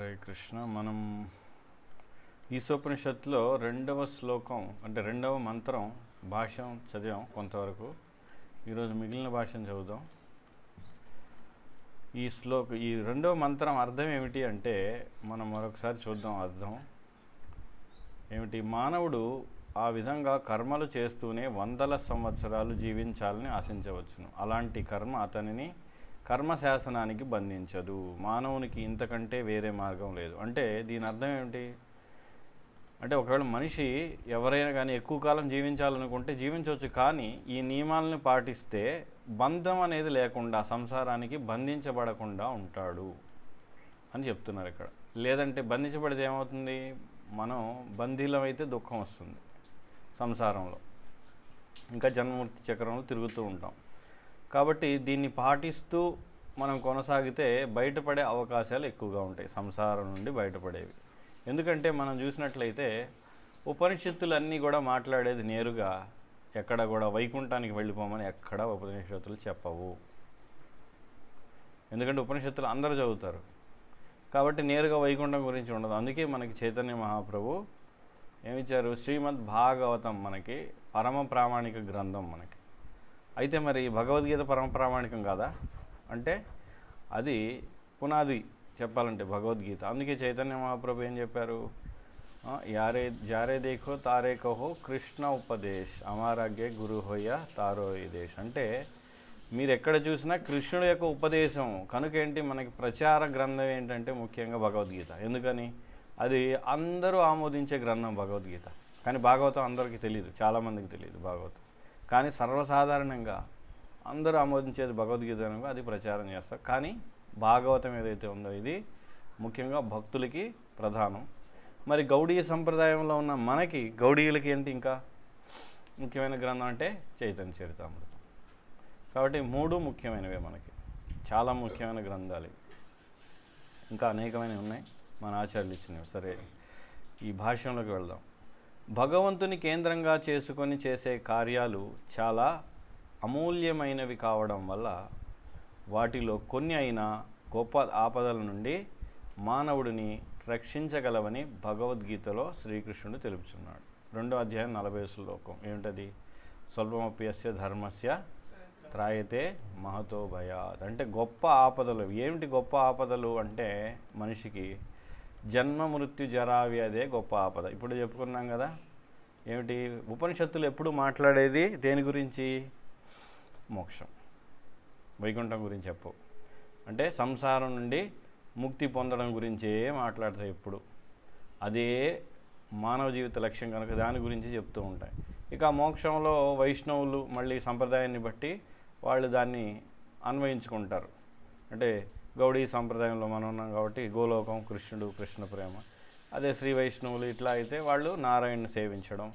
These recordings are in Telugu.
హరే కృష్ణ. మనం ఈశోపనిషత్తులో రెండవ శ్లోకం అంటే రెండవ మంత్రం భాష్యం చదివాం కొంతవరకు. ఈరోజు మిగిలిన భాష్యం చదువుదాం. ఈ శ్లోక ఈ రెండవ మంత్రం అర్థం ఏమిటి అంటే మనం మరొకసారి చూద్దాం అర్థం. ఏమిటి? మానవుడు ఆ విధంగా కర్మలు చేస్తూనే వందల సంవత్సరాలు జీవించాలని ఆశించవచ్చును. అలాంటి కర్మ అతనిని కర్మ శాసనానికి బంధించదు. మానవునికి ఇంతకంటే వేరే మార్గం లేదు. అంటే దీని అర్థం ఏమిటి? అంటే ఒకవేళ మనిషి ఎవరైనా కానీ ఎక్కువ కాలం జీవించాలనుకుంటే జీవించవచ్చు కానీ ఈ నియమాలను పాటిస్తే బంధం అనేది లేకుండా సంసారానికి బంధించబడకుండా ఉంటాడు అని చెప్తున్నారు ఇక్కడ. లేదంటే బంధించబడితే ఏమవుతుంది? మనం బంధీలం అయితే దుఃఖం వస్తుంది సంసారంలో. ఇంకా జన్మమూర్తి చక్రంలో తిరుగుతూ ఉంటాం. కాబట్టి దీన్ని పాటిస్తూ మనం కొనసాగితే బయటపడే అవకాశాలు ఎక్కువగా ఉంటాయి సంసారం నుండి బయటపడేవి. ఎందుకంటే మనం చూసినట్లయితే ఉపనిషత్తులన్నీ కూడా మాట్లాడేది నేరుగా ఎక్కడ కూడా వైకుంఠానికి వెళ్ళిపోమని ఎక్కడ ఉపనిషత్తులు చెప్పవు. ఎందుకంటే ఉపనిషత్తులు అందరూ చదువుతారు. కాబట్టి నేరుగా వైకుంఠం గురించి ఉండదు. అందుకే మనకి చైతన్య మహాప్రభు ఏమిచ్చారు? శ్రీమద్ భాగవతం మనకి పరమ ప్రామాణిక గ్రంథం మనకి. అయితే మరి భగవద్గీత పరమ ప్రామాణికం కాదా? అంటే అది పునాది చెప్పాలంటే భగవద్గీత. అందుకే చైతన్య మహాప్రభు ఏం చెప్పారు? యారే జారే దేఖో తారే కహో కృష్ణ ఉపదేశ్ అమారాగ్య గురు హోయ తారో దేశ్. అంటే మీరు ఎక్కడ చూసినా కృష్ణుడు యొక్క ఉపదేశం. కనుక ఏంటి? మనకి ప్రచార గ్రంథం ఏంటంటే ముఖ్యంగా భగవద్గీత. ఎందుకని? అది అందరూ ఆమోదించే గ్రంథం భగవద్గీత. కానీ భాగవతం అందరికీ తెలియదు చాలామందికి తెలియదు భాగవతం. కానీ సర్వసాధారణంగా అందరూ ఆమోదించేది భగవద్గీత అది ప్రచారం చేస్తారు. కానీ భాగవతం ఏదైతే ఉందో ఇది ముఖ్యంగా భక్తులకి ప్రధానం. మరి గౌడీయ సంప్రదాయంలో ఉన్న మనకి గౌడీయులకి ఏంటి ఇంకా ముఖ్యమైన గ్రంథం అంటే చైతన్య చరితామృతం. కాబట్టి మూడు ముఖ్యమైనవే మనకి. చాలా ముఖ్యమైన గ్రంథాలు ఇంకా అనేకమైనవి ఉన్నాయి. మన ఆచార్యులు ఇచ్చినవి. సరే ఈ భాష్యంలోకి వెళ్దాం. భగవంతుని కేంద్రంగా చేసుకొని చేసే కార్యాలు చాలా అమూల్యమైనవి కావడం వల్ల వాటిలో కొన్ని అయినా గొప్ప ఆపదల నుండి మానవుడిని రక్షించగలవని భగవద్గీతలో శ్రీకృష్ణుడు తెలుపుతున్నాడు రెండో అధ్యాయం నలభై శ్లోకం. ఏమిటది? స్వల్పమప్యస్య ధర్మస్య త్రాయతే మహతో భయాత్. అంటే గొప్ప ఆపదలు. ఏమిటి గొప్ప ఆపదలు? అంటే మనిషికి జన్మ మృత్యు జరావి అదే గొప్ప ఆపద. ఇప్పుడు చెప్పుకున్నాం కదా ఏమిటి? ఉపనిషత్తులు ఎప్పుడు మాట్లాడేది? దేని గురించి? మోక్షం. వైకుంఠం గురించి చెప్పు. అంటే సంసారం నుండి ముక్తి పొందడం గురించే మాట్లాడతాయి ఎప్పుడు. అదే మానవ జీవిత లక్ష్యం కనుక దాని గురించి చెప్తూ ఉంటాయి. ఇక మోక్షంలో వైష్ణవులు మళ్ళీ సంప్రదాయాన్ని బట్టి వాళ్ళు దాన్ని అన్వయించుకుంటారు. అంటే గౌడీ సంప్రదాయంలో మనం ఉన్నాం కాబట్టి గోలోకం కృష్ణుడు కృష్ణ ప్రేమ. అదే శ్రీ వైష్ణవులు ఇట్లా అయితే వాళ్ళు నారాయణ్ని సేవించడం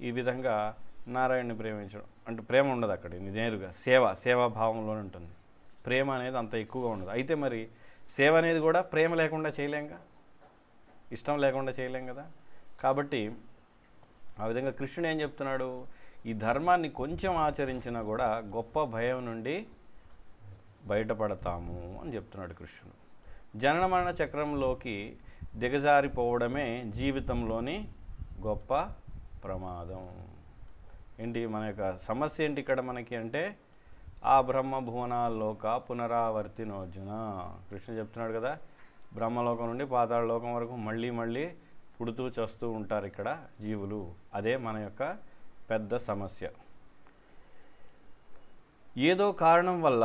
ఈ విధంగా నారాయణ్ని ప్రేమించడం. అంటే ప్రేమ ఉండదు అక్కడ నేరుగా సేవ సేవాభావంలోనే ఉంటుంది. ప్రేమ అనేది అంత ఎక్కువగా ఉండదు. అయితే మరి సేవ అనేది కూడా ప్రేమ లేకుండా చేయలేంగా ఇష్టం లేకుండా చేయలేం కదా? కాబట్టి ఆ విధంగా కృష్ణుడు ఏం చెప్తున్నాడు? ఈ ధర్మాన్ని కొంచెం ఆచరించినా కూడా గొప్ప భయం నుండి బయటపడతాము అని చెప్తున్నాడు కృష్ణుడు. జనన మరణ చక్రంలోకి దిగజారిపోవడమే జీవితంలోని గొప్ప ప్రమాదం. ఏంటి మన యొక్క సమస్య ఏంటి ఇక్కడ మనకి అంటే ఆ బ్రహ్మ భువనాల్లోక పునరావర్తినోజున కృష్ణ చెప్తున్నాడు కదా బ్రహ్మలోకం నుండి పాతాళలోకం వరకు మళ్ళీ మళ్ళీ పుడుతూ చస్తూ ఉంటారు ఇక్కడ జీవులు. అదే మన యొక్క పెద్ద సమస్య. ఏదో కారణం వల్ల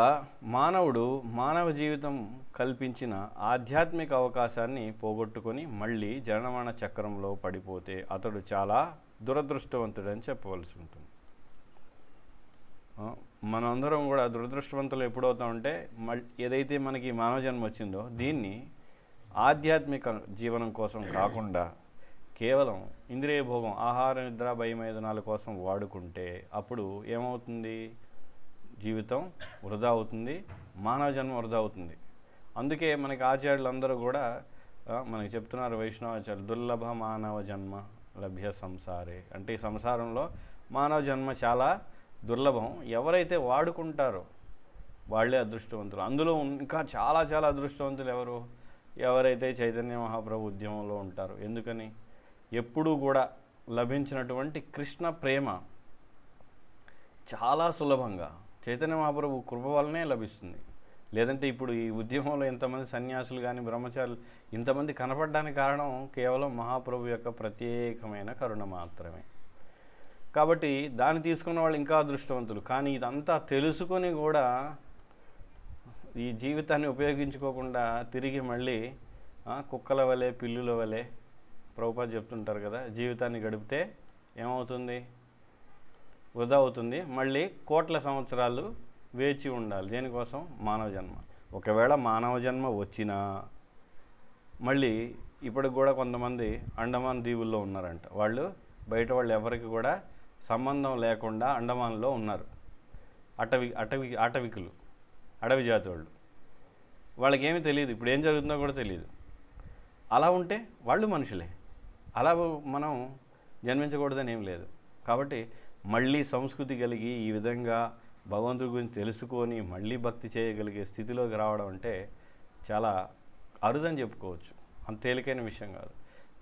మానవుడు మానవ జీవితం కల్పించిన ఆధ్యాత్మిక అవకాశాన్ని పోగొట్టుకొని మళ్ళీ జనమరణ చక్రంలో పడిపోతే అతడు చాలా దురదృష్టవంతుడని చెప్పవలసి ఉంటుంది. మనందరం కూడా దురదృష్టవంతులు ఎప్పుడవుతామంటే మళ్ళీ ఏదైతే మనకి మానవ జన్మ వచ్చిందో దీన్ని ఆధ్యాత్మిక జీవనం కోసం కాకుండా కేవలం ఇంద్రియభోగం ఆహార నిద్ర భయమేదనాల కోసం వాడుకుంటే అప్పుడు ఏమవుతుంది? జీవితం వృధా అవుతుంది మానవ జన్మ వృధా అవుతుంది. అందుకే మనకి ఆచార్యులు అందరూ కూడా మనకి చెప్తున్నారు వైష్ణవాచార్యులు దుర్లభ మానవ జన్మ లభ్య సంసారే. అంటే ఈ సంసారంలో మానవ జన్మ చాలా దుర్లభం. ఎవరైతే వాడుకుంటారో వాళ్ళే అదృష్టవంతులు. అందులో ఇంకా చాలా చాలా అదృష్టవంతులు ఎవరు? ఎవరైతే చైతన్య మహాప్రభు ఉద్యమంలో ఉంటారో. ఎందుకని? ఎప్పుడూ కూడా లభించినటువంటి కృష్ణ ప్రేమ చాలా సులభంగా చైతన్య మహాప్రభు కృప వల్లనే లభిస్తుంది. లేదంటే ఇప్పుడు ఈ ఉద్యమంలో ఇంతమంది సన్యాసులు కానీ బ్రహ్మచారులు ఇంతమంది కనపడడానికి కారణం కేవలం మహాప్రభు యొక్క ప్రత్యేకమైన కరుణ మాత్రమే. కాబట్టి దాన్ని తీసుకున్న వాళ్ళు ఇంకా అదృష్టవంతులు. కానీ ఇదంతా తెలుసుకొని కూడా ఈ జీవితాన్ని ఉపయోగించుకోకుండా తిరిగి మళ్ళీ కుక్కల వలె పిల్లుల వలె ప్రభుపాద చెప్తుంటారు కదా జీవితాన్ని గడిపితే ఏమవుతుంది? వృధా అవుతుంది మళ్ళీ కోట్ల సంవత్సరాలు వేచి ఉండాలి. దేనికోసం? మానవ జన్మ. ఒకవేళ మానవ జన్మ వచ్చినా మళ్ళీ ఇప్పటికి కూడా కొంతమంది అండమాన్ దీవుల్లో ఉన్నారంట. వాళ్ళు బయట వాళ్ళు ఎవరికి కూడా సంబంధం లేకుండా అండమాన్లో ఉన్నారు. అటవి అటవి అటవికులు అడవి జాతి వాళ్ళు వాళ్ళకి ఏమీ తెలియదు. ఇప్పుడు ఏం జరుగుతుందో కూడా తెలియదు. అలా ఉంటే వాళ్ళు మనుషులే. అలా మనం జన్మించకూడదని ఏం లేదు. కాబట్టి మళ్ళీ సంస్కృతి కలిగి ఈ విధంగా భగవంతుడి గురించి తెలుసుకొని మళ్ళీ భక్తి చేయగలిగే స్థితిలోకి రావడం అంటే చాలా అరుదని చెప్పుకోవచ్చు. అంత తేలికైన విషయం కాదు.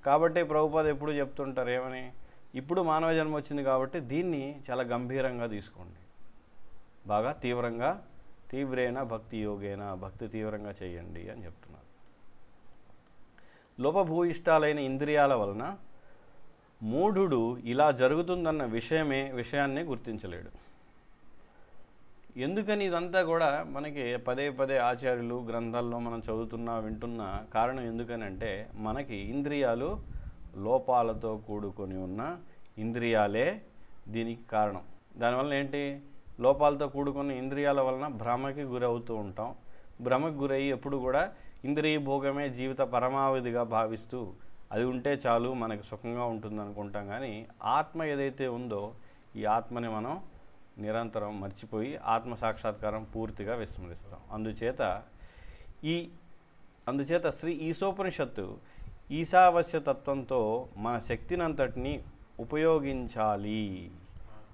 కాబట్టి ప్రభుపాద ఎప్పుడు చెప్తుంటారు ఏమని? ఇప్పుడు మానవ జన్మ వచ్చింది కాబట్టి దీన్ని చాలా గంభీరంగా తీసుకోండి. బాగా తీవ్రంగా తీవ్రేణ భక్తి యోగేన భక్తి తీవ్రంగా చేయండి అని చెప్తున్నారు. లోపభూయిష్టాలైన ఇంద్రియాల వలన మూఢుడు ఇలా జరుగుతుందన్న విషయమే విషయాన్నే గుర్తించలేడు. ఎందుకని ఇదంతా కూడా మనకి పదే పదే ఆచార్యులు గ్రంథాల్లో మనం చదువుతున్నా వింటున్నా కారణం ఎందుకనంటే మనకి ఇంద్రియాలు లోపాలతో కూడుకొని ఉన్న ఇంద్రియాలే దీనికి కారణం. దానివల్ల ఏంటి? లోపాలతో కూడుకున్న ఇంద్రియాల వలన భ్రమకి గురవుతూ ఉంటాం. భ్రమకు గురయ్యి ఎప్పుడు కూడా ఇంద్రియ భోగమే జీవిత పరమావధిగా భావిస్తూ అది ఉంటే చాలు మనకి సుఖంగా ఉంటుంది అనుకుంటాం కానీ ఆత్మ ఏదైతే ఉందో ఈ ఆత్మని మనం నిరంతరం మర్చిపోయి ఆత్మ సాక్షాత్కారం పూర్తిగా విస్మరిస్తాం. అందుచేత ఈ అందుచేత శ్రీ ఈశోపనిషత్తు ఈశావస్య తత్వంతో మన శక్తినంతటిని ఉపయోగించాలి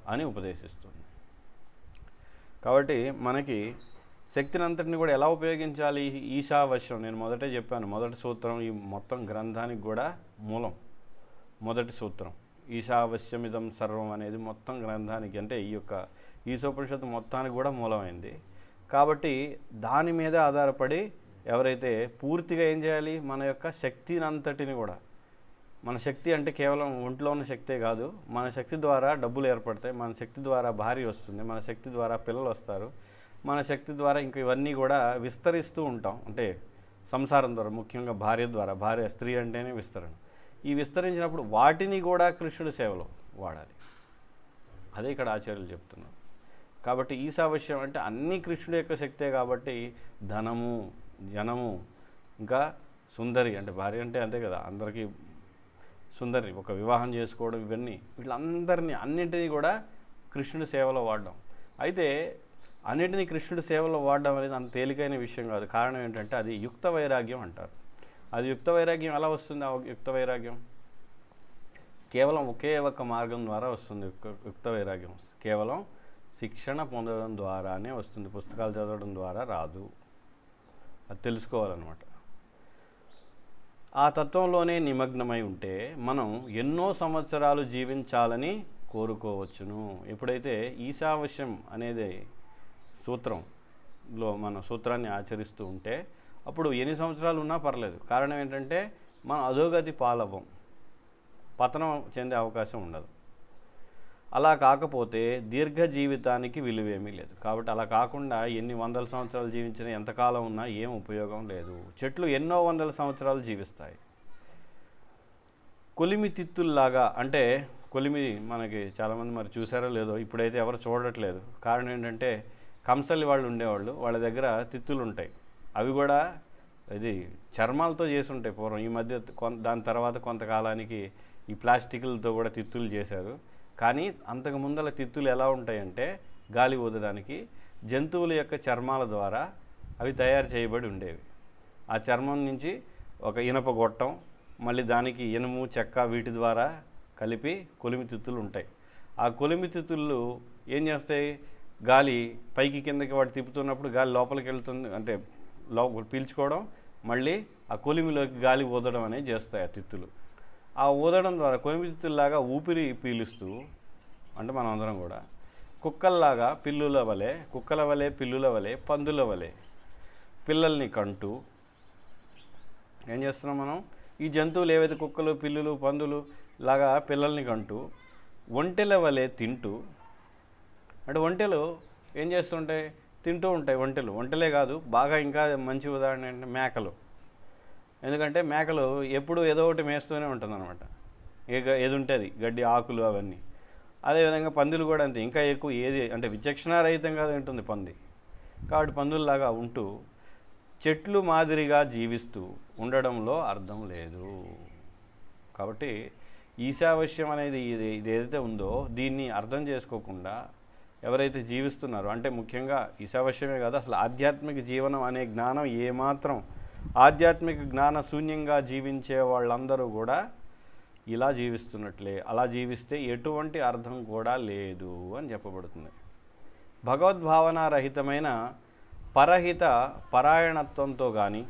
అని ఉపదేశిస్తుంది. కాబట్టి మనకి శక్తిని అంతటిని కూడా ఎలా ఉపయోగించాలి? ఈశావశ్యం నేను మొదటే చెప్పాను మొదటి సూత్రం ఈ మొత్తం గ్రంథానికి కూడా మూలం. మొదటి సూత్రం. ఈశావశ్యమిదం సర్వం అనేది మొత్తం గ్రంథానికి అంటే ఈ యొక్క ఈశోపనిషత్తు మొత్తానికి కూడా మూలమైంది. కాబట్టి దాని మీద ఆధారపడి ఎవరైతే పూర్తిగా ఏం చేయాలి? మన యొక్క శక్తిని అంతటిని కూడా. మన శక్తి అంటే కేవలం ఒంట్లో ఉన్న శక్తే కాదు మన శక్తి ద్వారా డబ్బులు ఏర్పడతాయి మన శక్తి ద్వారా భార్య వస్తుంది మన శక్తి ద్వారా పిల్లలు వస్తారు. మన శక్తి ద్వారా ఇంక ఇవన్నీ కూడా విస్తరిస్తూ ఉంటాం. అంటే సంసారం ద్వారా ముఖ్యంగా భార్య ద్వారా భార్య స్త్రీ అంటేనే విస్తరణ. ఈ విస్తరించినప్పుడు వాటిని కూడా కృష్ణుడి సేవలో వాడాలి. అదే ఇక్కడ ఆచార్యులు చెప్తున్నారు. కాబట్టి ఈశావశ్యం అంటే అన్ని కృష్ణుడి యొక్క శక్తే కాబట్టి ధనము జనము ఇంకా సుందరి అంటే భార్య అంటే అంతే కదా అందరికీ సుందరి ఒక వివాహం చేసుకోవడం ఇవన్నీ వీళ్ళందరినీ అన్నింటినీ కూడా కృష్ణుడి సేవలో వాడడం. అయితే అన్నింటినీ కృష్ణుడి సేవలో వాడడం అనేది అంత తేలికైన విషయం కాదు. కారణం ఏంటంటే అది యుక్త వైరాగ్యం అంటారు. అది యుక్త వైరాగ్యం ఎలా వస్తుంది? ఆ యుక్త వైరాగ్యం? కేవలం ఒకే ఒక మార్గం ద్వారా వస్తుంది. యుక్త- యుక్త వైరాగ్యం. కేవలం శిక్షణ పొందడం ద్వారానే వస్తుంది. పుస్తకాలు చదవడం ద్వారా రాదు. అది తెలుసుకోవాలన్నమాట. ఆ తత్వంలోనే నిమగ్నమై ఉంటే మనం ఎన్నో సంవత్సరాలు జీవించాలని కోరుకోవచ్చును. ఎప్పుడైతే ఈశావశ్యం అనేది సూత్రంలో మన సూత్రాన్ని ఆచరిస్తూ ఉంటే అప్పుడు ఎన్ని సంవత్సరాలు ఉన్నా పర్లేదు. కారణం ఏంటంటే మనం అధోగతి పాలవం పతనం చెందే అవకాశం ఉండదు. అలా కాకపోతే దీర్ఘ జీవితానికి విలువేమీ లేదు. కాబట్టి అలా కాకుండా ఎన్ని వందల సంవత్సరాలు జీవించినా ఎంతకాలం ఉన్నా ఏం ఉపయోగం లేదు. చెట్లు ఎన్నో వందల సంవత్సరాలు జీవిస్తాయి. కొలిమి తిత్తుల్లాగా అంటే కొలిమి మనకి చాలామంది మరి చూసారో లేదో ఇప్పుడైతే ఎవరు చూడట్లేదు. కారణం ఏంటంటే కంసలి వాళ్ళు ఉండేవాళ్ళు వాళ్ళ దగ్గర తిత్తులు ఉంటాయి అవి కూడా ఇది చర్మాలతో చేసి ఉంటాయి పూర్వం. ఈ మధ్య కొంత దాని తర్వాత కొంతకాలానికి ఈ ప్లాస్టిక్లతో కూడా తిత్తులు చేశారు. కానీ అంతకు ముందల తిత్తులు ఎలా ఉంటాయంటే గాలి ఊదడానికి జంతువుల యొక్క చర్మాల ద్వారా అవి తయారు చేయబడి ఉండేవి. ఆ చర్మం నుంచి ఒక ఇనప గొట్టం మళ్ళీ దానికి ఇనుము చెక్క వీటి ద్వారా కలిపి కొలిమి తిత్తులు ఉంటాయి ఆ కొలిమి తిత్తులు ఏం చేస్తాయి? గాలి పైకి కిందకి వాడు తిప్పుతున్నప్పుడు గాలి లోపలికి వెళ్తుంది అంటే లోపల పీల్చుకోవడం మళ్ళీ ఆ కొలిమిలోకి గాలి ఊదడం అనేది చేస్తాయి ఆ తిత్తులు. ఆ ఊదడం ద్వారా కొలిమి తిత్తుల్లాగా ఊపిరి పీలుస్తూ అంటే మనం అందరం కూడా కుక్కల్లాగా పిల్లుల వలె కుక్కల వలె పిల్లుల వలె పందుల వలె పిల్లల్ని కంటూ ఏం చేస్తున్నాం మనం? ఈ జంతువులు ఏవైతే కుక్కలు పిల్లులు పందులు లాగా పిల్లల్ని కంటూ ఒంటెల వలె తింటూ అంటే ఒంటెలు ఏం చేస్తుంటాయి? తింటూ ఉంటాయి ఒంటెలు. ఒంటెలే కాదు బాగా ఇంకా మంచి ఉదాహరణ ఏంటంటే మేకలు. ఎందుకంటే మేకలు ఎప్పుడు ఏదో ఒకటి మేస్తూనే ఉంటుంది అనమాట ఏక ఏది ఉంటుంది గడ్డి ఆకులు అవన్నీ. అదేవిధంగా పందులు కూడా అంతే. ఇంకా ఎక్కువ ఏది అంటే విచక్షణారహితంగా ఉంటుంది పంది. కాబట్టి పందుల్లాగా ఉంటూ చెట్లు మాదిరిగా జీవిస్తూ ఉండడంలో అర్థం లేదు. కాబట్టి ఈశావశ్యం అనేది ఇది ఇది ఏదైతే ఉందో దీన్ని అర్థం చేసుకోకుండా ఎవరైతే జీవిస్తున్నారో అంటే ముఖ్యంగా ఈశావశ్యమే కాదు అసలు ఆధ్యాత్మిక జీవనం అనే జ్ఞానం ఏమాత్రం ఆధ్యాత్మిక జ్ఞాన శూన్యంగా జీవించే వాళ్ళందరూ కూడా ఇలా జీవిస్తున్నట్లే. అలా జీవిస్తే ఎటువంటి అర్థం కూడా లేదు అని చెప్పబడుతుంది. భగవద్భావన రహితమైన పరహిత పరాయణత్వంతో కానీ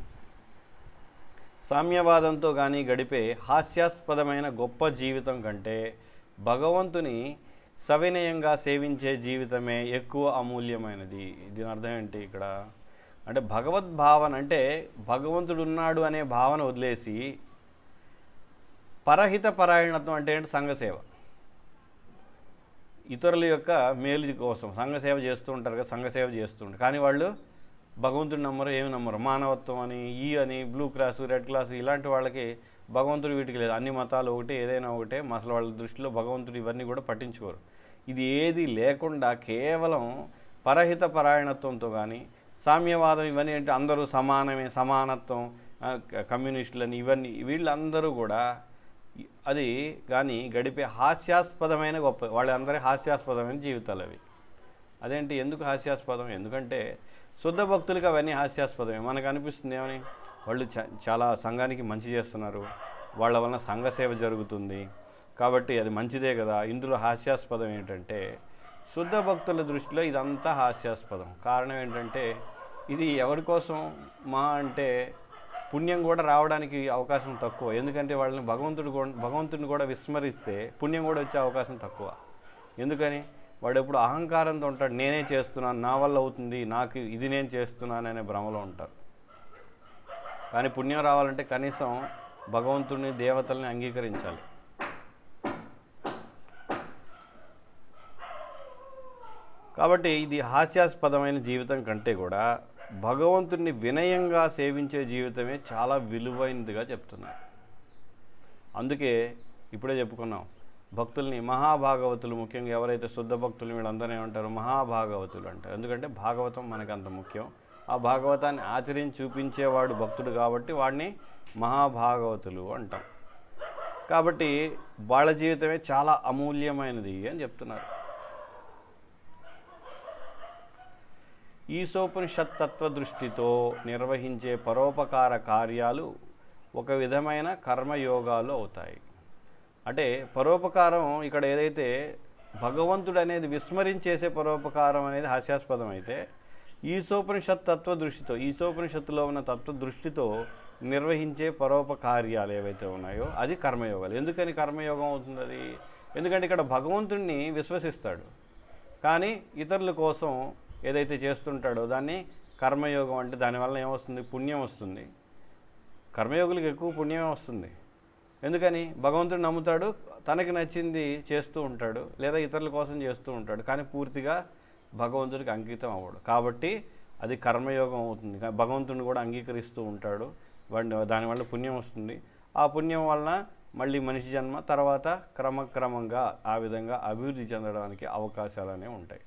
సామ్యవాదంతో కానీ గడిపే హాస్యాస్పదమైన గొప్ప జీవితం కంటే భగవంతుని సవినయంగా సేవించే జీవితమే ఎక్కువ అమూల్యమైనది. దీని అర్థం ఏంటి ఇక్కడ? అంటే భగవద్భావన అంటే భగవంతుడు ఉన్నాడు అనే భావన వదిలేసి పరహిత పరాయణత్వం అంటే ఏంటి? సంఘసేవ ఇతరుల యొక్క మేలు కోసం సంఘసేవ చేస్తూ ఉంటారు కదా సంఘసేవ చేస్తూ ఉంటారు. కానీ వాళ్ళు భగవంతుడు నమ్మరు ఏమి నమ్మరు? మానవత్వం అని ఈ అని బ్లూ క్లాసు రెడ్ క్లాస్ ఇలాంటి వాళ్ళకి భగవంతుడు వీటికి లేదు. అన్ని మతాలు ఒకటే ఏదైనా ఒకటే. అసలు వాళ్ళ దృష్టిలో భగవంతుడు ఇవన్నీ కూడా పట్టించుకోరు. ఇది ఏది లేకుండా కేవలం పరహిత పరాయణత్వంతో కానీ సామ్యవాదం ఇవన్నీ అంటే అందరూ సమానమే సమానత్వం కమ్యూనిస్టులని ఇవన్నీ వీళ్ళందరూ కూడా అది కానీ గడిపే హాస్యాస్పదమైన గొప్ప వాళ్ళందరి హాస్యాస్పదమైన జీవితాలు అవి. అదేంటి? ఎందుకు హాస్యాస్పదం? ఎందుకంటే శుద్ధ భక్తులకి అవన్నీ హాస్యాస్పదమే. మనకు అనిపిస్తుంది ఏమని? వాళ్ళు చాలా సంఘానికి మంచి చేస్తున్నారు. వాళ్ళ వలన సంఘ సేవ జరుగుతుంది. కాబట్టి అది మంచిదే కదా. ఇందులో హాస్యాస్పదం ఏంటంటే శుద్ధ భక్తుల దృష్టిలో ఇదంతా హాస్యాస్పదం. కారణం ఏంటంటే ఇది ఎవరి కోసం? మా అంటే పుణ్యం కూడా రావడానికి అవకాశం తక్కువ. ఎందుకంటే వాళ్ళని భగవంతుడు కూడా భగవంతుడిని కూడా విస్మరిస్తే పుణ్యం కూడా వచ్చే అవకాశం తక్కువ. ఎందుకని? వాడు ఎప్పుడు అహంకారంతో ఉంటాడు. నేనే చేస్తున్నాను నా వల్ల అవుతుంది నాకు ఇది నేను చేస్తున్నాను అనే భ్రమలో ఉంటారు. కానీ పుణ్యం రావాలంటే కనీసం భగవంతుడిని దేవతల్ని అంగీకరించాలి. కాబట్టి ఇది హాస్యాస్పదమైన జీవితం కంటే కూడా భగవంతుడిని వినయంగా సేవించే జీవితమే చాలా విలువైనదిగా చెప్తున్నారు అందుకే ఇప్పుడే చెప్పుకున్నాం భక్తుల్ని మహాభాగవతులు ముఖ్యంగా ఎవరైతే శుద్ధ భక్తులు వీళ్ళందరూ ఏమంటారు? మహాభాగవతులు అంటారు. ఎందుకంటే భాగవతం మనకు అంత ముఖ్యం. ఆ భాగవతాన్ని ఆచరించి చూపించేవాడు భక్తుడు కాబట్టి వాడిని మహాభాగవతులు అంటాం. కాబట్టి వాళ్ళ జీవితమే చాలా అమూల్యమైనది అని చెప్తున్నారు. ఈశోపనిషత్తత్వ దృష్టితో నిర్వహించే పరోపకార కార్యాలు ఒక విధమైన కర్మయోగాలు అవుతాయి. అంటే పరోపకారం ఇక్కడ ఏదైతే భగవంతుడు అనేది విస్మరించేసే పరోపకారం అనేది హాస్యాస్పదం అయితే ఈశోపనిషత్ తత్వ దృష్టితో ఈశోపనిషత్తులో ఉన్న తత్వ దృష్టితో నిర్వహించే పరోపకార్యాలు ఏవైతే ఉన్నాయో అది కర్మయోగాలు. ఎందుకని కర్మయోగం అవుతుంది అది? ఎందుకంటే ఇక్కడ భగవంతుణ్ణి విశ్వసిస్తాడు. కానీ ఇతరుల కోసం ఏదైతే చేస్తుంటాడో దాన్ని కర్మయోగం అంటే దానివల్ల ఏమొస్తుంది? పుణ్యం వస్తుంది. కర్మయోగులకు ఎక్కువ పుణ్యమే వస్తుంది. ఎందుకని? భగవంతుడు నమ్ముతాడు తనకి నచ్చింది చేస్తూ ఉంటాడు లేదా ఇతరుల కోసం చేస్తూ ఉంటాడు. కానీ పూర్తిగా భగవంతుడికి అంకితం అవ్వడు. కాబట్టి అది కర్మయోగం అవుతుంది. కా- భగవంతుడిని కూడా అంగీకరిస్తూ ఉంటాడు. వాడిని దానివల్ల పుణ్యం వస్తుంది. ఆ పుణ్యం వలన మళ్ళీ మనిషి జన్మ తర్వాత క్రమక్రమంగా ఆ విధంగా అభివృద్ధి చెందడానికి అవకాశాలు అనేవి ఉంటాయి.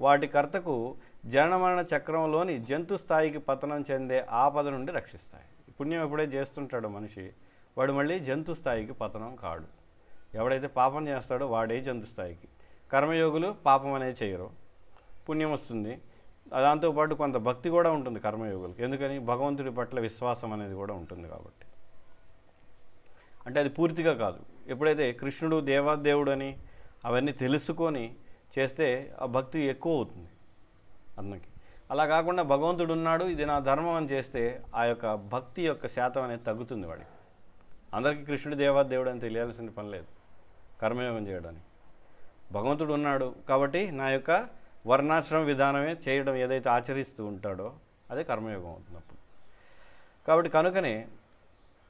వాటి కర్తకు జనమరణ చక్రంలోని జంతు స్థాయికి పతనం చెందే ఆపద నుండి రక్షిస్తాయి. పుణ్యం ఎప్పుడే చేస్తుంటాడు మనిషి వాడు మళ్ళీ జంతు స్థాయికి పతనం కాడు. ఎవడైతే పాపం చేస్తాడో వాడే జంతు స్థాయికి. కర్మయోగులు పాపం అనేది చేయరు. పుణ్యం వస్తుంది. దాంతోపాటు కొంత భక్తి కూడా ఉంటుంది కర్మయోగులకి. ఎందుకని? భగవంతుడి పట్ల విశ్వాసం అనేది కూడా ఉంటుంది కాబట్టి. అంటే అది పూర్తిగా కాదు. ఎప్పుడైతే కృష్ణుడు దేవాదేవుడు అని అవన్నీ తెలుసుకొని చేస్తే ఆ భక్తి ఎక్కువ అవుతుంది అన్నకి. అలా కాకుండా భగవంతుడు ఉన్నాడు ఇది నా ధర్మం అని చేస్తే ఆ యొక్క భక్తి యొక్క శాతం అనేది తగ్గుతుంది వాడికి. అందరికీ కృష్ణుడు దేవా దేవుడు అని తెలియాల్సిన పని లేదు కర్మయోగం చేయడానికి. భగవంతుడు ఉన్నాడు కాబట్టి నా యొక్క వర్ణాశ్రమ విధానమే చేయడం ఏదైతే ఆచరిస్తూ ఉంటాడో అదే కర్మయోగం అవుతున్నప్పుడు. కాబట్టి కనుకనే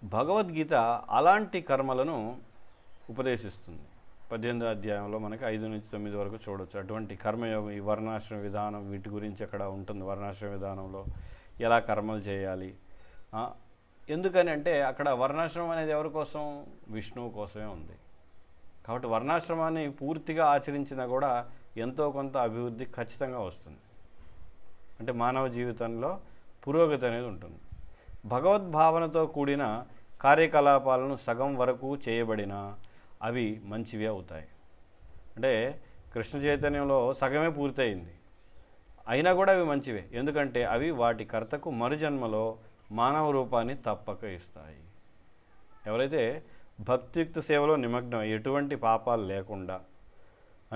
భగవద్గీత అలాంటి కర్మలను ఉపదేశిస్తుంది. పద్దెనిమిదో అధ్యాయంలో మనకి ఐదు నుంచి తొమ్మిది వరకు చూడవచ్చు అటువంటి కర్మయోగం ఈ వర్ణాశ్రమ విధానం వీటి గురించి అక్కడ ఉంటుంది? వర్ణాశ్రమ విధానంలో ఎలా కర్మలు చేయాలి? ఎందుకని అంటే అక్కడ వర్ణాశ్రమం అనేది ఎవరి కోసం? విష్ణువు కోసమే ఉంది. కాబట్టి వర్ణాశ్రమాన్ని పూర్తిగా ఆచరించినా కూడా ఎంతో కొంత అభివృద్ధి ఖచ్చితంగా వస్తుంది. అంటే మానవ జీవితంలో పురోగతి అనేది ఉంటుంది. భగవద్భావనతో కూడిన కార్యకలాపాలను సగం వరకు చేయబడిన అవి మంచివి అవుతాయి. అంటే కృష్ణ చైతన్యంలో సగమే పూర్తయింది. అయినా కూడా అవి మంచివే. ఎందుకంటే అవి వాటి కర్తకు మరుజన్మలో మానవ రూపాన్ని తప్పక ఇస్తాయి. ఎవరైతే భక్తియుక్త సేవలో నిమగ్నం ఎటువంటి పాపాలు లేకుండా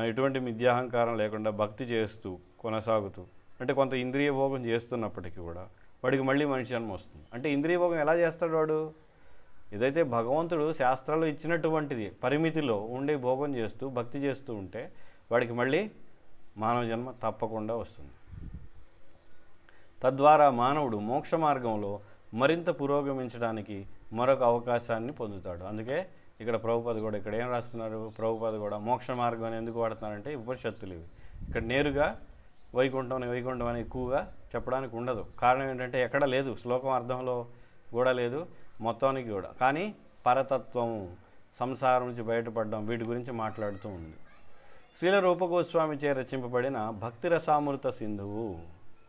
ఎటువంటి మిథ్యాహంకారం లేకుండా భక్తి చేస్తూ కొనసాగుతూ అంటే కొంత ఇంద్రియ భోగం చేస్తున్నప్పటికీ కూడా వాడికి మళ్ళీ మనిషి జన్మ వస్తుంది. అంటే ఇంద్రియ భోగం ఎలా చేస్తాడు వాడు? ఏదైతే భగవంతుడు శాస్త్రాలు ఇచ్చినటువంటిది పరిమితిలో ఉండే భోగం చేస్తూ భక్తి చేస్తూ ఉంటే వాడికి మళ్ళీ మానవ జన్మ తప్పకుండా వస్తుంది. తద్వారా మానవుడు మోక్ష మార్గంలో మరింత పురోగమించడానికి మరొక అవకాశాన్ని పొందుతాడు. అందుకే ఇక్కడ ప్రభుపద కూడా ఇక్కడ ఏం రాస్తున్నారు? ప్రభుపద కూడా మోక్ష మార్గం అని ఎందుకు వాడుతున్నారంటే ఉపనిషత్తులు ఇవి. ఇక్కడ నేరుగా వైకుంఠం వైకుంఠం అని ఎక్కువగా చెప్పడానికి ఉండదు. కారణం ఏంటంటే ఎక్కడ లేదు. శ్లోకం అర్థంలో కూడా లేదు. మొత్తానికి కూడా. కానీ పరతత్వం సంసారం నుంచి బయటపడడం వీటి గురించి మాట్లాడుతూ ఉంది. శ్రీల రూపగోస్వామిచే రచింపబడిన భక్తి రసామృత సింధువు.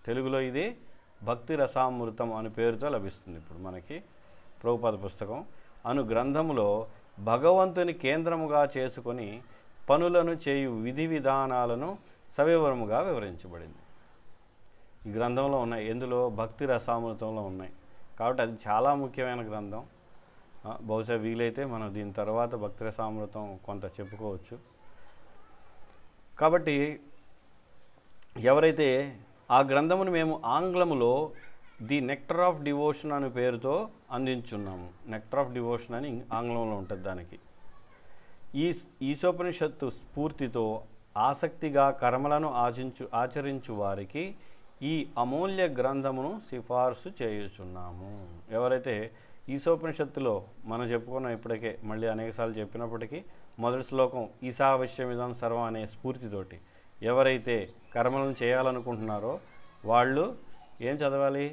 తెలుగులో ఇది భక్తి రసామృతం అనే పేరుతో లభిస్తుంది. ఇప్పుడు మనకి ప్రభుపాద పుస్తకం. అను గ్రంథములో భగవంతుని కేంద్రముగా చేసుకొని పనులను చేయు విధి విధానాలను సవివరముగా వివరించబడింది. ఈ గ్రంథంలో ఉన్నాయి. ఎందులో? భక్తి రసామృతంలో ఉన్నాయి. కాబట్టి అది చాలా ముఖ్యమైన గ్రంథం. బహుశా వీలైతే మనం దీని తర్వాత భక్తి రసామృతం కొంత చెప్పుకోవచ్చు. కాబట్టి ఎవరైతే ఆ గ్రంథమును మేము ఆంగ్లములో ది నెక్టర్ ఆఫ్ డివోషన్ అనే పేరుతో అందించున్నాము. నెక్టర్ ఆఫ్ డివోషన్ అని ఆంగ్లంలో ఉంటుంది దానికి. ఈ ఈశోపనిషత్తు స్ఫూర్తితో ఆసక్తిగా కర్మలను ఆచించు ఆచరించు వారికి ఈ అమూల్య గ్రంథమును సిఫార్సు చేయుచున్నాము. ఎవరైతే ఈశోపనిషత్తులో మనం చెప్పుకున్నాం ఇప్పటికే మళ్ళీ అనేకసార్లు చెప్పినప్పటికీ మొదటి శ్లోకం ఈశావశ్యమిదం సర్వం అనే స్ఫూర్తితోటి ఎవరైతే కర్మలను చేయాలనుకుంటున్నారో వాళ్ళు ఏం చదవాలి?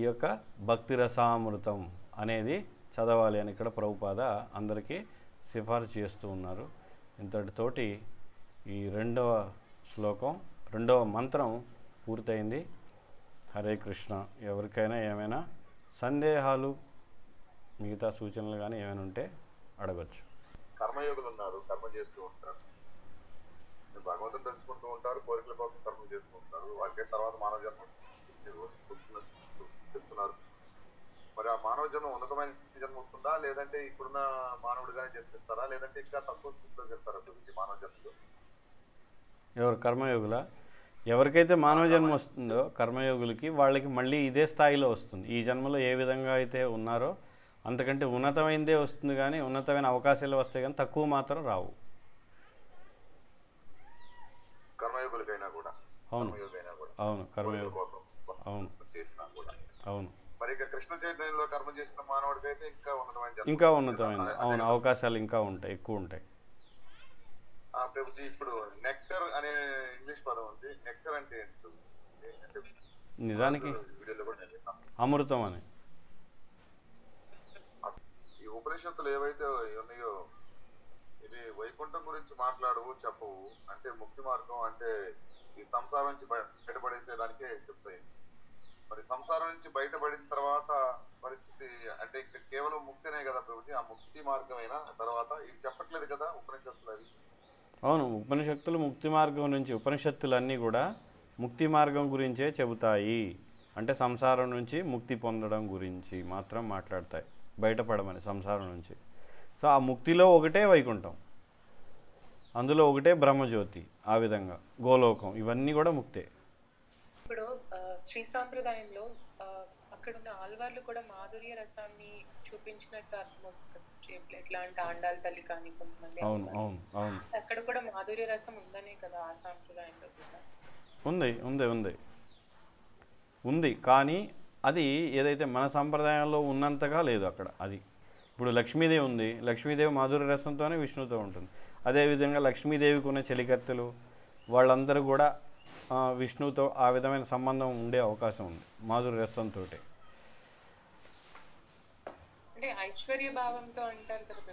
ఈ యొక్క భక్తి రసామృతం అనేది చదవాలి అని ఇక్కడ ప్రభుపాద అందరికీ సిఫార్సు చేస్తూ ఉన్నారు. ఇంతటితోటి ఈ రెండవ శ్లోకం రెండవ మంత్రం పూర్తయింది. హరే కృష్ణ. ఎవరికైనా ఏమైనా సందేహాలు మిగతా సూచనలు కానీ ఏమైనా ఉంటే అడగచ్చు. కర్మయోగులు ఉన్నారు కర్మ చేస్తూ ఉంటారు. భగవంతుని తెలుసుకుంటూ ఉంటారు కోరికల కోసం కర్మ చేస్తూ ఉంటారు. వాళ్ళకే తర్వాత మానవ జన్మ చెప్తున్నారు మరి ఆ మానవ జన్మ ఉన్నతమైన జన్మ వస్తుందా లేదంటే ఇప్పుడున్న మానవుడిగానే జన్మిస్తారా? లేదంటే ఇంకా తక్కువ స్థితిలో చెప్తారా గురించి మానవ జన్మలో? ఎవరు కర్మయోగుల? ఎవరికైతే మానవ జన్మ వస్తుందో కర్మయోగులకి వాళ్ళకి మళ్ళీ ఇదే స్థాయిలో వస్తుంది. ఈ జన్మలో ఏ విధంగా అయితే ఉన్నారో అంతకంటే ఉన్నతమైనదే వస్తుంది కానీ ఉన్నతమైన అవకాశాలు వస్తాయి కానీ తక్కువ మాత్రం రావు. కర్మయోగులకైనా కూడా. అవును. అవును కర్మయోగం అవును. అవును. మరి ఇక కృష్ణ చైతన్యంలో కర్మ చేసిన మానవుడికైతే ఇంకా ఉన్నతమైన ఇంకా అదే- అవును అవకాశాలు ఇంకా ఉంటాయి ఎక్కువ ఉంటాయి. ప్రభుజీ ఇప్పుడు నెక్టర్ అనే ఇంగ్లీష్ పదం ఉంది. నెక్టర్ అంటే నిజానికి. అమృతం అని. ఈ ఉపనిషత్తులు ఏవైతే ఉన్నాయో ఇవి వైకుంఠం గురించి మాట్లాడవు చెప్పవు. అంటే ముక్తి మార్గం అంటే ఈ సంసారం నుంచి బయ- బయటపడేసేదానికే చెప్తాయి. మరి సంసారం నుంచి బయటపడిన తర్వాత పరిస్థితి అంటే ఇక్కడ కేవలం ముక్తినే కదా ప్రభుజీ? ఆ ముక్తి మార్గమైనా? తర్వాత ఇవి చెప్పట్లేదు కదా ఉపనిషత్తులు అవి? అవును ఉపనిషత్తులు ముక్తి మార్గం నుంచి ఉపనిషత్తులన్నీ కూడా ముక్తి మార్గం గురించే చెబుతాయి. అంటే సంసారం నుంచి ముక్తి పొందడం గురించి మాత్రం మాట్లాడతాయి. బయటపడమని సంసారం నుంచి. సో ఆ ముక్తిలో ఒకటే వైకుంఠం. అందులో ఒకటే బ్రహ్మజ్యోతి ఆ విధంగా. గోలోకం ఇవన్నీ కూడా ముక్తే. ఇప్పుడు శ్రీ సాంప్రదాయంలో అక్కడ ఉన్న ఆల్వార్లు కూడా మాధుర్య రసాన్ని చూపించినట్టు అర్థమవుతుంది. ఎట్లా అంటే ఆండాల తల్లి కానీ కొంతమంది అవును ఆళ్వార్లు. అవును అవును. అక్కడ కూడా మాధుర్య రసం ఉందనే కదా ఆ సాంప్రదాయంలో కూడా. ఉంది ఉంది ఉంది. ఉంది కానీ అది ఏదైతే మన సంప్రదాయంలో ఉన్నంతగా లేదు అక్కడ అది. ఇప్పుడు లక్ష్మీదేవి ఉంది లక్ష్మీదేవి మాధుర్య రసంతోనే విష్ణుతో ఉంటుంది. అదేవిధంగా లక్ష్మీదేవికి ఉన్న చెలికత్తెలు వాళ్ళందరూ కూడా ఆ, విష్ణువుతో ఆ విధమైన సంబంధం ఉండే అవకాశం ఉంది మాధుర్య రసంతో.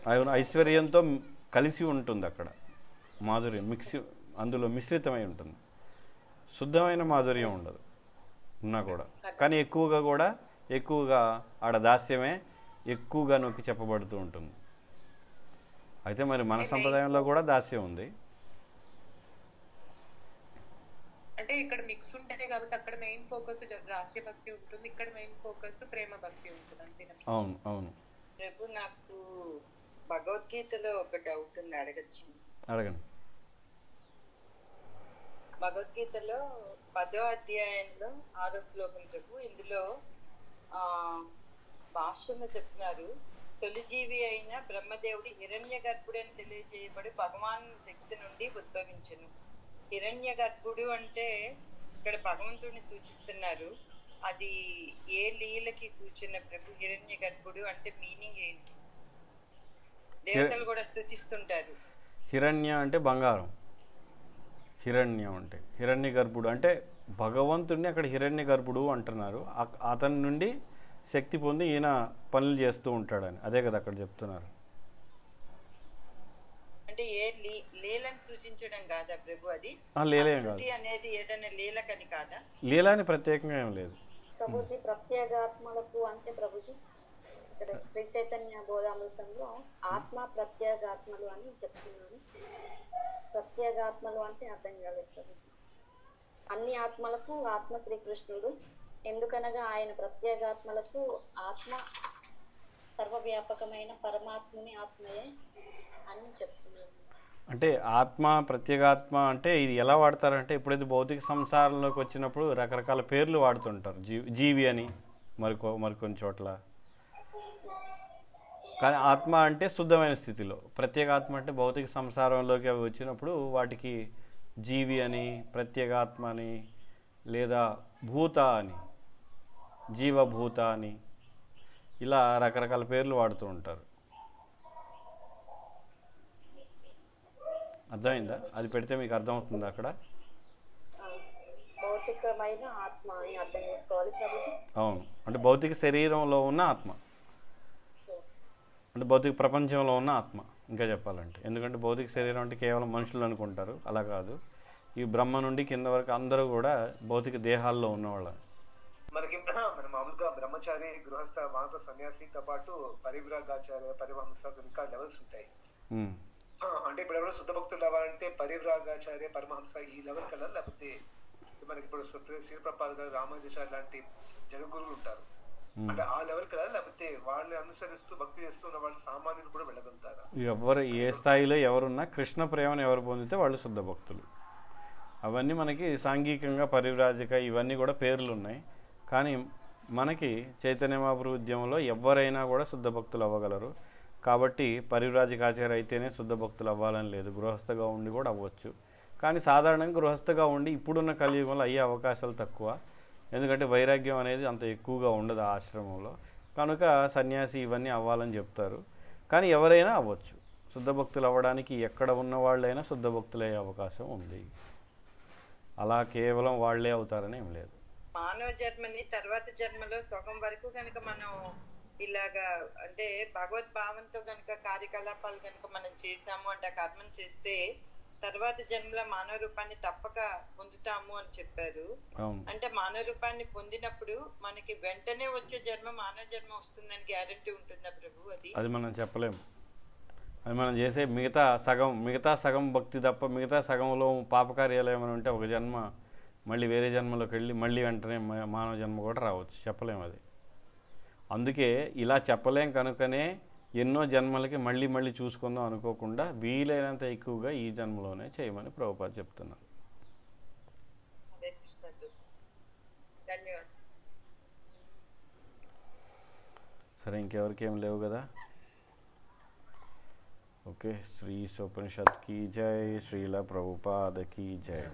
అది ఐశ్వర్యంతో కలిసి ఉంటుంది అక్కడ మాధుర్యం మిక్స్ అందులో మిశ్రితమై ఉంటుంది. శుద్ధమైన మాధుర్యం ఉండదు ఉన్నా కూడా. కానీ ఎక్కువగా కూడా ఎక్కువగా ఆడ దాస్యమే ఎక్కువగా నొక్కి చెప్పబడుతూ ఉంటుంది. అయితే మరి మన సంప్రదాయంలో కూడా దాస్యం ఉంది. అంటే ఇక్కడ మిక్స్ ఉంటాయి కాబట్టి అక్కడ మెయిన్ ఫోకస్ రాస్య భక్తి ఉంటుంది ఇక్కడ మెయిన్ ఫోకస్ ప్రేమ భక్తి ఉంటుంది అంతేనా? అవును అవును. రేపు నాకు భగవద్గీతలో ఒక డౌట్ ఉంది అడగచ్చు? అడగండి. భగవద్గీతలో పదో అధ్యాయంలో ఆరో శ్లోకం చెప్పు ఇందులో ఆ భాష్యంలో చెప్తున్నారు తొలి జీవి అయిన బ్రహ్మదేవుడి హిరణ్య గర్భుడని తెలియజేయబడి భగవాన్ శక్తి నుండి ఉద్భవించను. హిరణ్య గర్భుడు అంటే ఇక్కడ భగవంతుడిని సూచిస్తున్నారు. అది ఏ లీలకి సూచన ప్రభు? హిరణ్య గర్భుడు అంటే మీనింగ్ ఏంటి? దేవతలు కూడా స్థుతిస్తుంటారు హిరణ్య అంటే బంగారం. హిరణ్యం అంటే. హిరణ్య గర్భుడు అంటే భగవంతుడిని అక్కడ హిరణ్య గర్భుడు అంటున్నారు అతని నుండి శక్తి పొంది ఈయన పనులు చేస్తూ ఉంటాడని. అదే కదా అక్కడ చెప్తున్నారు. అంటే ఏ లీలను సూచించడం కాదా ప్రభు అది? ఆ, లీలేం కాదు. అనేది ఏదైనా లీలకని కాదా? లీలాని ప్రత్యేకంగా ఏం లేదు. ప్రభుజీ ప్రత్యేగాత్మలకు అంటే ప్రభుజీ ఇక్కడ శ్రీ చైతన్య బోధామృతంలో ఆత్మ ప్రత్యేగాత్మలు అని చెప్తున్నాను. ప్రత్యేగాత్మలు అంటే అర్థం కాలేదు ప్రభుజీ. అన్ని ఆత్మలకు ఆత్మ శ్రీకృష్ణుడు ఎందుకనగా ఆయన ప్రత్యేగాత్మలకు ఆత్మ సర్వవ్యాపకమైన పరమాత్మని ఆత్మయే అని చెప్తున్నారు అంటే ఆత్మ ప్రత్యేగాత్మ అంటే ఇది ఎలా వాడతారంటే ఎప్పుడైతే భౌతిక సంసారంలోకి వచ్చినప్పుడు రకరకాల పేర్లు వాడుతుంటారు. జీ జీవి అని మరికొ మరికొన్ని చోట్ల. కానీ ఆత్మ అంటే శుద్ధమైన స్థితిలో. ప్రత్యేగాత్మ అంటే భౌతిక సంసారంలోకి అవి వచ్చినప్పుడు వాటికి జీవి అని ప్రత్యేగాత్మ అని లేదా భూత అని జీవభూత అని ఇలా రకరకాల పేర్లు వాడుతూ ఉంటారు. అర్థమైందా? అది పెడితే మీకు అర్థమవుతుందా అక్కడ? అవును. అంటే భౌతిక శరీరంలో ఉన్న ఆత్మ. అంటే భౌతిక ప్రపంచంలో ఉన్న ఆత్మ ఇంకా చెప్పాలంటే. ఎందుకంటే భౌతిక శరీరం అంటే కేవలం మనుషులు అనుకుంటారు. అలా కాదు. ఈ బ్రహ్మ నుండి కింద వరకు అందరూ కూడా భౌతిక దేహాల్లో ఉన్నవాళ్ళు. మనకి మామూలుగా బ్రహ్మచారి గృహస్థ మానవ సన్యాసితో పాటు పరివ్రాగాచార్య పరివహంస ఇంకా లెవెల్స్ ఉంటాయి. అంటే ఇప్పుడు ఎవరో శుద్ధ భక్తులు అవ్వాలంటే పరివ్రాగాచార్య పరమహంస ఈ లెవెల్ కల్లా లేకపోతే మనకి ఇప్పుడు శ్రీప్రపాద్ గారు రామానుజాచార్య లాంటి జగద్గురువులు ఉంటారు. అంటే ఆ లెవెల్ కదా లేకపోతే వాళ్ళని అనుసరిస్తూ భక్తి చేస్తున్న వాళ్ళు సామాన్యులు కూడా వెళ్ళగలుగుతారా? ఎవరు ఏ స్థాయిలో ఎవరున్నా కృష్ణ ప్రేమను ఎవరు పొందితే వాళ్ళు శుద్ధ భక్తులు. అవన్నీ మనకి సాంఘికంగా పరివ్రాజక ఇవన్నీ కూడా పేర్లు ఉన్నాయి. కానీ మనకి చైతన్య మహాప్రభు ఉద్యమంలో ఎవరైనా కూడా శుద్ధ భక్తులు అవ్వగలరు. కాబట్టి పరివ్రాజకాచార్య అయితేనే శుద్ధ భక్తులు అవ్వాలని లేదు. గృహస్థగా ఉండి కూడా అవ్వచ్చు. కానీ సాధారణంగా గృహస్థగా ఉండి ఇప్పుడున్న కలియుగంలో అయ్యే అవకాశాలు తక్కువ. ఎందుకంటే వైరాగ్యం అనేది అంత ఎక్కువగా ఉండదు ఆ ఆశ్రమంలో. కనుక సన్యాసి ఇవన్నీ అవ్వాలని చెప్తారు. కానీ ఎవరైనా అవ్వచ్చు. శుద్ధ భక్తులు అవ్వడానికి ఎక్కడ ఉన్న వాళ్ళైనా శుద్ధ భక్తులు అయ్యే అవకాశం ఉంది. అలా కేవలం వాళ్ళే అవుతారని ఏం లేదు. మానవ జన్మని తర్వాత జన్మలో సగం వరకు కనుక మనం ఇలాగా అంటే భగవద్ భావంతో కనుక కార్యకలాపాలు కనుక మనం చేసాము అంటే ఆ కర్మను చేస్తే తర్వాత జన్మలో మానవ రూపాన్ని తప్పక పొందుతాము అని చెప్పారు. అంటే మానవ రూపాన్ని పొందినప్పుడు మనకి వెంటనే వచ్చే జన్మ మానవ జన్మ వస్తుందని గ్యారంటీ ఉంటుందా ప్రభు అది? అది మనం చెప్పలేము అది మనం చేసే మిగతా సగం మిగతా సగం భక్తి తప్ప మిగతా సగంలో పాపకార్యాలు ఏమైనా ఉంటే ఒక జన్మ మళ్ళీ వేరే జన్మలోకి వెళ్ళి మళ్ళీ వెంటనే మా- మానవ జన్మ కూడా రావచ్చు. చెప్పలేము అది. అందుకే ఇలా చెప్పలేం కనుకనే ఎన్నో జన్మలకి మళ్ళీ మళ్ళీ చూసుకుందాం అనుకోకుండా వీలైనంత ఎక్కువగా ఈ జన్మలోనే చేయమని ప్రభుపాద చెప్తున్నాను. సరే ఇంకెవరికి ఏం లేవు కదా? ఓకే శ్రీ సోపనిషత్ కీ జై శ్రీల ప్రభుపాద కీ జై.